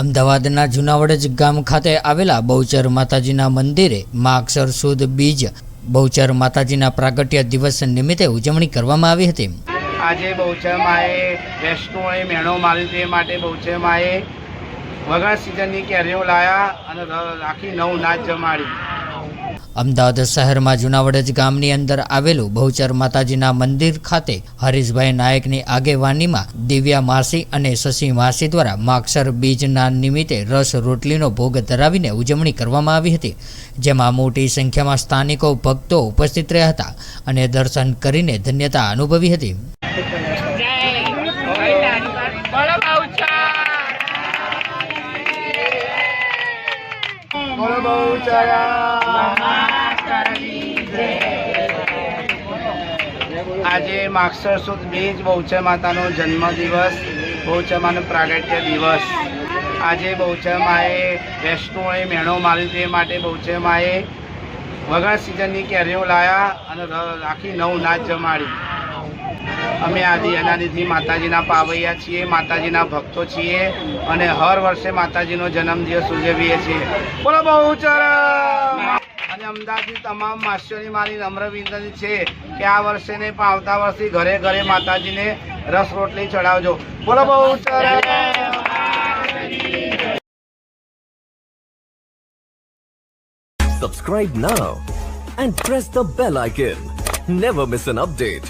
અમદાવાદના જુનાવડજ ગામ ખાતે આવેલા બહુચર માતાજીના મંદિરે મા અક્ષર સુદ બીજ બહુચર માતાજીના પ્રાગટ્ય દિવસ નિમિત્તે ઉજવણી કરવામાં આવી હતી. આજે બહુચરમાએ વૈષ્ણવએ મેણો માર્યો તે માટે બહુચરમાએ વગર સિઝનની કેરીઓ લાયા અને રાખી નવ નાચ જમાડી. અમદાવાદ શહેરમાં જુનાવડજ ગામની અંદર આવેલું બહુચર માતાજીના મંદિર ખાતે હરીશભાઈ નાયકની આગેવાનીમાં દિવ્યા માસી અને શશી માસી દ્વારા માક્ષર બીજના નિમિત્તે રસ રોટલીનો ભોગ ધરાવીને ઉજવણી કરવામાં આવી હતી જેમાં મોટી સંખ્યામાં સ્થાનિકો ભક્તો ઉપસ્થિત રહ્યા હતા અને દર્શન કરીને ધન્યતા અનુભવી હતી બોલો આજે માક્ષર સુદ બીજ બહુચર માતાનો જન્મદિવસ, બહુચરમાનો પ્રાગટ્ય દિવસ. આજે બહુચરમાએ વૈષ્ણવોએ મેણો માર્યો તે માટે બહુચરમાએ વગર સિઝનની કેરીઓ લાયા અને રાખી નવ નાચ જમાડી. અમે આદિ અનાદિથી માતાજીના પાવૈયા છીએ, માતાજીના ભક્તો છીએ અને હર વર્ષે માતાજીનો જન્મદિવસ ઉજવીએ છીએ. બોલો બહુચર અમદાવાદની તમામ માસ્યોની મારી નમ્ર વિનંતી છે કે આ વર્ષે ને આવતા વર્ષથી ઘરે ઘરે માતાજીને રસ રોટલી ચડાવજો બોલો બહુ Subscribe now and press the bell icon. Never miss an update.